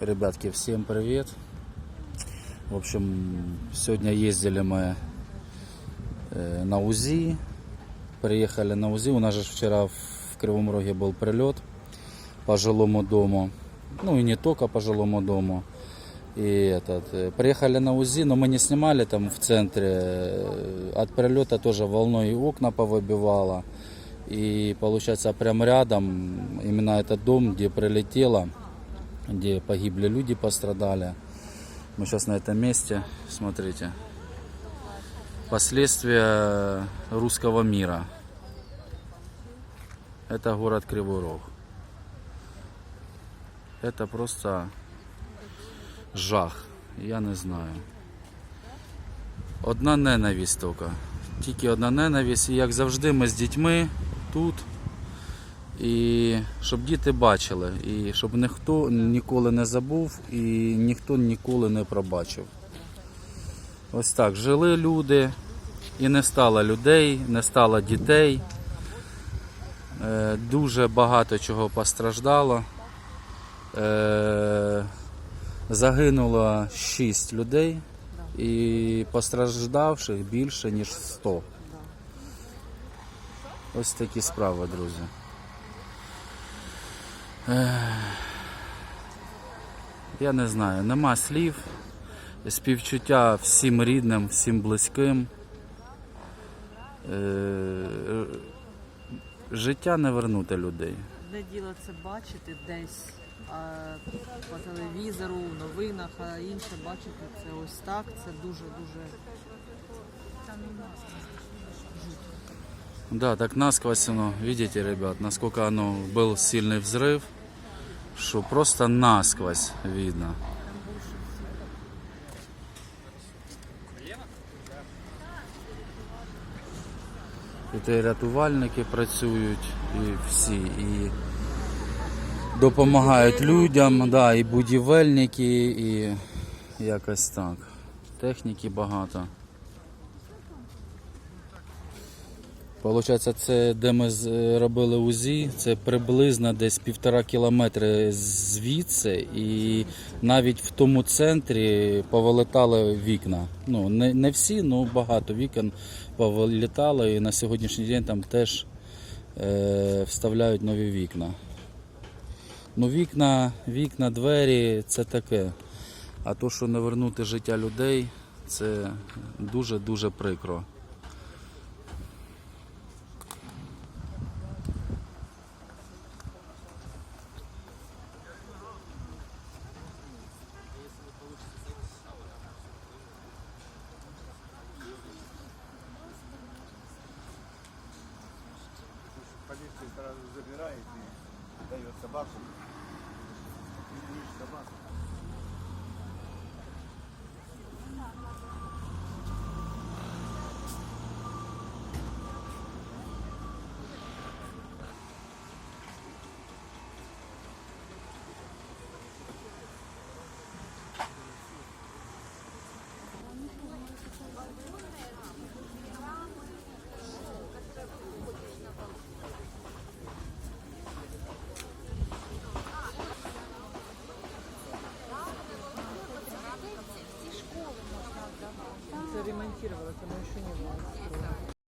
Ребятки, всем привет. В общем, сегодня ездили мы э, на УЗИ. Приехали на УЗИ. У нас же вчера в Кривом Роге был прилет по жилому дому. Ну и не только по жилому дому. И этот, э, приехали на УЗИ, но мы не снимали там в центре. Э, От прилета тоже волной и окна повыбивало. И получается прям рядом именно этот дом, где прилетело, где погибли люди, пострадали. Мы сейчас на этом месте, смотрите. Последствия русского мира. Это город Кривой Рог. Это просто жах. Я не знаю. Одна ненависть тільки. Тільки одна ненависть. І як завжди, ми з дітьми тут. І щоб діти бачили, і щоб ніхто ніколи не забув і ніхто ніколи не пробачив. Ось так. Жили люди, і не стало людей, не стало дітей. Е, Дуже багато чого постраждало. Е, Загинуло 6 людей і постраждавших більше, ніж 100. Ось такі справи, друзі. Я не знаю, нема слів. Співчуття всім рідним, всім близьким. Е, Життя не вернути людей. Одне діло це бачити десь по телевізору, в новинах, а інше бачити це ось так. Це дуже дуже Да, так насквозь оно, видите, ребят, насколько оно был сильный взрыв, что просто насквозь видно. Тут і рятувальники працюють, і всі, і допомагають людям, да, і будівельники, і якось так. Техніки багато. Получається, це де ми е, робили УЗІ, це приблизно десь півтора кілометри звідси, і навіть в тому центрі повилетали вікна. Ну, не, не всі, але багато вікон повилітало, і на сьогоднішній день там теж е, вставляють нові вікна. Ну, вікна, вікна, двері це таке. А то, що не вернути життя людей, це дуже-дуже прикро. Полиция сразу забирает и дает собаку. И собаку. фотографировалась, она еще не была настроена.